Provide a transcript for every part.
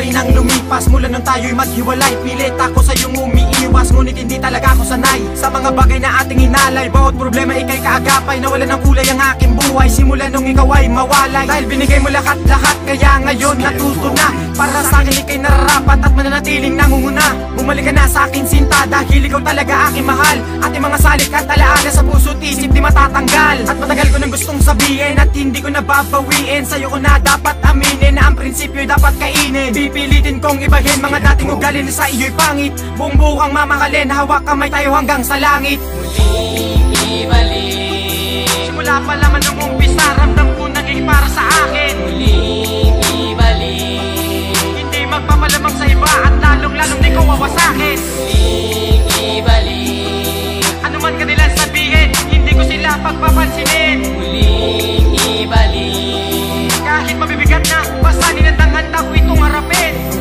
buwan na rin ang lumipas Mula nung tayo'y maghiwalay Pilit ako sa iyong umiiwas Ngunit hindi talaga ako sanay. Sa mga bagay na ating inalay Bawat problema ikay kaagapay Nawala ng kulay ang aking buhay. Simula nung ikaw ay mawalay Dahil binigay mo lahat-lahat Kaya ngayon natuto na. Para sa akin ikay nararapat At mananatiling nangunguna. Bumalik ka na sa akin sinta Dahil ikaw talaga aking mahal. Ating mga salik at alaala Sa puso't isip di matatanggal. At matagal ko nang gustong sabihin At hindi ko nababawiin. Sa'yo ko na dapat aminin Na ang prinsipyo'y dapat kainin. Pipilitin kong ibahin. Mga dating ugali na sa iyo'y pangit. Buong buong mamahalin Hawak kamay tayo hanggang sa langit. Muling ibalik Simula pa laman nung umpisa Ramdam ko naging para sa akin. Muling ibalik Hindi magpapalamang sa iba At lalong lalong di ko wawasakin. Muling ibalik Ano man kanilang sabihin Hindi ko sila pagpapansinin Muling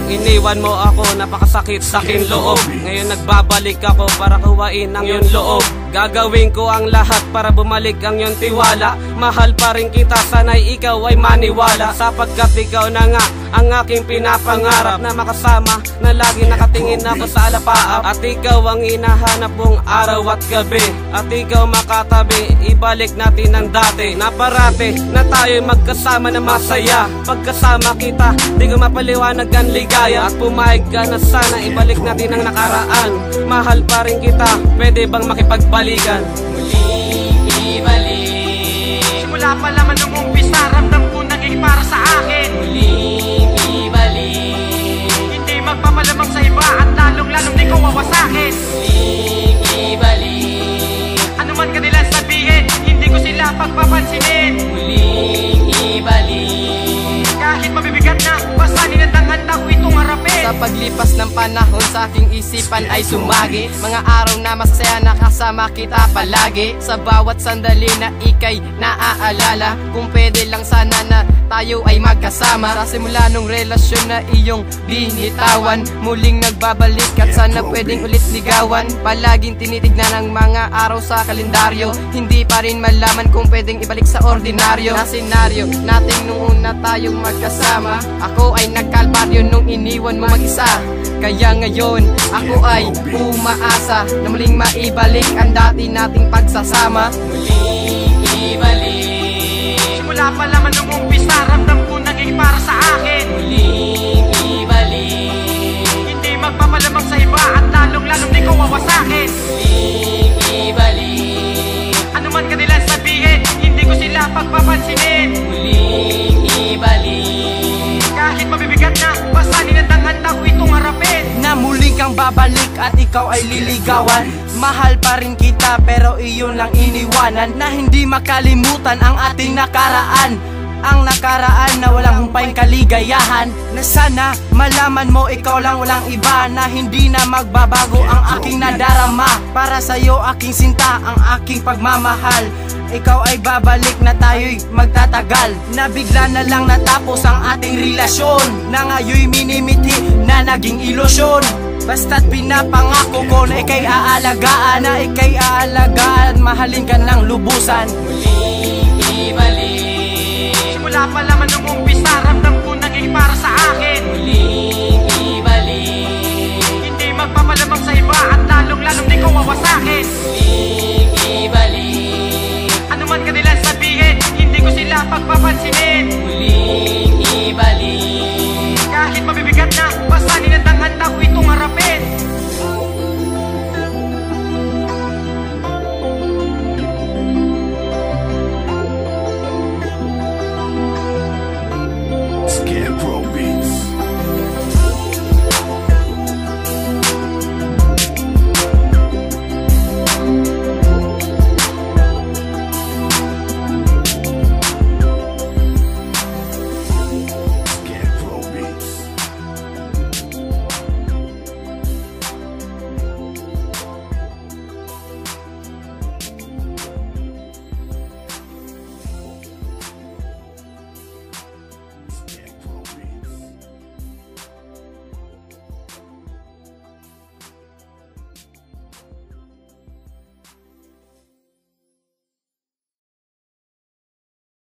Iniwan mo ako, napakasakit sa akin loob. Ngayon nagbabalik ako para kuhain ang iyong loob. Gagawin ko ang lahat para bumalik ang iyong tiwala. Mahal pa rin kita, sana'y ikaw ay maniwala. Sapagkat ikaw na nga ang aking pinapangarap Na makasama, na lagi nakatingin ako sa alapaap. At ikaw ang hinahanap mong araw at gabi. At ikaw makatabi, ibalik natin ang dati. Na parate, na tayo'y magkasama na masaya. Pagkasama kita, di ko mapaliwanag ang ligaya At pumayag ka na sana, ibalik natin ang nakaraan. Mahal pa rin kita, pwede bang makipagbalikan? Muling ibalik. Simula pa laman nung umpisa Ramdam ko naging para sa akin. Muling ibalik. Hindi magpapalamang sa iba At lalong lalong di ko wawasakin. Muling ibalik. Ano man kanilang sabihin Hindi ko sila pagpapansinin. Muling Sa paglipas ng panahon sa aking isipan ay sumagi. Mga araw na masaya nakasama kita palagi. Sa bawat sandali na ikay naaalala. Kung pwede lang sana na tayo ay magkasama. Sa simula nung relasyon na iyong binitawan Muling nagbabalik at sana pwedeng ulit ligawan. Palaging tinitignan ang mga araw sa kalendaryo. Hindi pa rin malaman kung pwedeng ibalik sa ordinaryo. Na senaryo natin nung una tayong magkasama. Ako ay nagkalbaryo nung iniwan mo mag-isa. Kaya ngayon ako ay umaasa Na muling maibalik ang dati nating pagsasama. Muling ibalik Simula pa laman nung umpisa. Ramdam ko naging para sa akin. Muling ibalik Hindi magpapalamang sa iba At lalong lalong di ko wawasakin. Muling at ikaw ay liligawan. Mahal pa rin kita pero iyon lang iniwanan Na hindi makalimutan ang ating nakaraan ang nakaraan na walang humpay kaligayahan Na sana malaman mo ikaw lang walang iba Na hindi na magbabago ang aking nadarama Para sa'yo aking sinta ang aking pagmamahal ikaw ay babalik na tayo'y magtatagal Na bigla na lang natapos ang ating relasyon Na ngayon'y minimithi na naging ilusyon Basta't pinapangako ko na ikay aalagaan Na ikay aalagaan, mahalin ka ng lubusan Simula pa laman nung umpisa Ramdam ko naging para sa akin. Muling